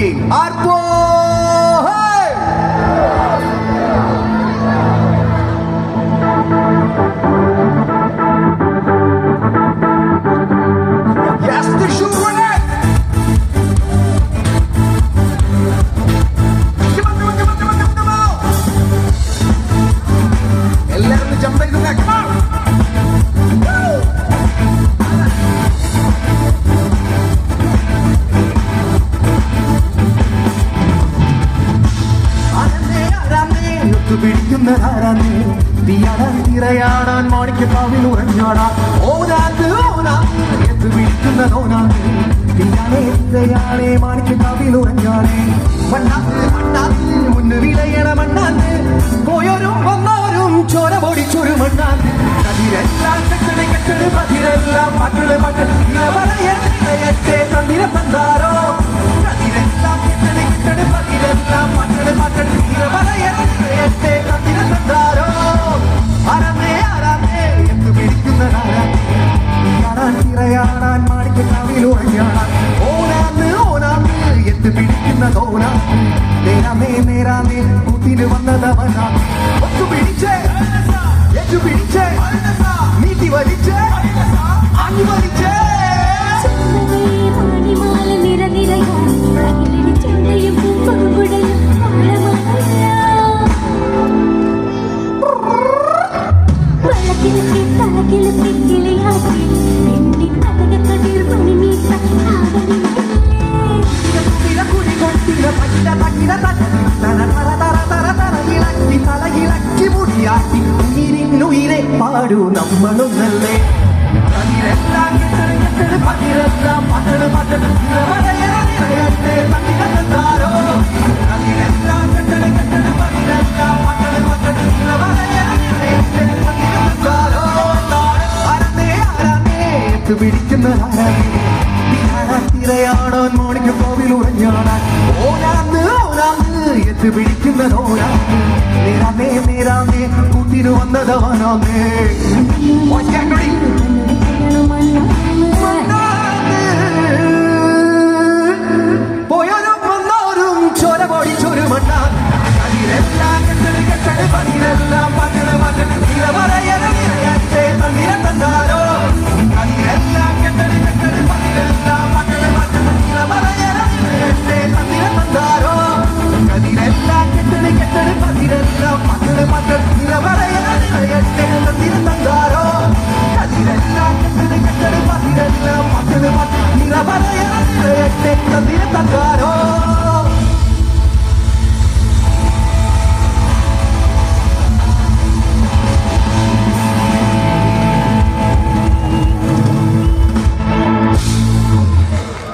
Arpo. ആരാന്നേ, ഒത്തുപിടിക്കുന്നതാരാന്നേ? തീയാടാൻ തിരയാടാൻ മാണിക്കക്കാവിൽ ഉറഞ്ഞാടാൻ ഓനാത്ത് പിടിക്കുന്ന എത്തുപിടിക്കുന്നതോനാന്നേ തീയാണേ തിരയാണേ മാണിക്കക്കാവിൽ ഉറഞ്ഞാടേ മണ്ണാത്ത് മണ്ണാത്ത് മുന്ന് വിളയണ മണ്ണാത്ത്. പോയോരും വന്നവരും ചോര പൊടിച്ചൊരു മണ്ണാത്ത് കതിരെല്ലാം കെട്ടട് കെട്ടട് പതിരെല്ലാം തിരയാടാൻ മാണിക്ക് കവിൽ ഉറങ്ങാടാൻ ഓനാന്ന് ഓനാന്ന് എന്ന് പിടിക്കുന്നതോനാ നേരാമേ നേരാമേ കൂട്ടിന് വന്നതവനാ. ഒത്തു പിടിച്ചേ ഏറ്റു പിടിച്ചേ നീട്ടി വലിച്ചേ ആഞ്ഞു വലിച്ചേ നിരനിരയായി അകിലടി ചെണ്ടയും ഓളമായ വളക്കിലുക്കി തലകിലുക്കി കിളിയാക്കി. തക തര തര തര തര തര ഇളക്കി തല ഇളക്കി മുടിയാക്കി ഉയിരിനുയിരെ പാടൂ നമ്മളൊന്നല്ലേ അതിരെല്ലാം കെട്ടട് കെട്ടട് പതിരെല്ലാം പതട് പതട് നിറവരയറയട്ടെ തന്നിരത്താരോ അതിരെല്ലാം കെട്ടട് കെട്ടട് പതിരെല്ലാം പതട് പതട് നിറവരയറയട്ടെ തന്നിരത്താരോ ഓനാന്ന് എത്ത് പിടിക്കുന്നതോനാന്ന് നേരാമേ നേരാമേ കൂട്ടിന് വന്നതവനാന്നേ ഒറ്റക്കൊടി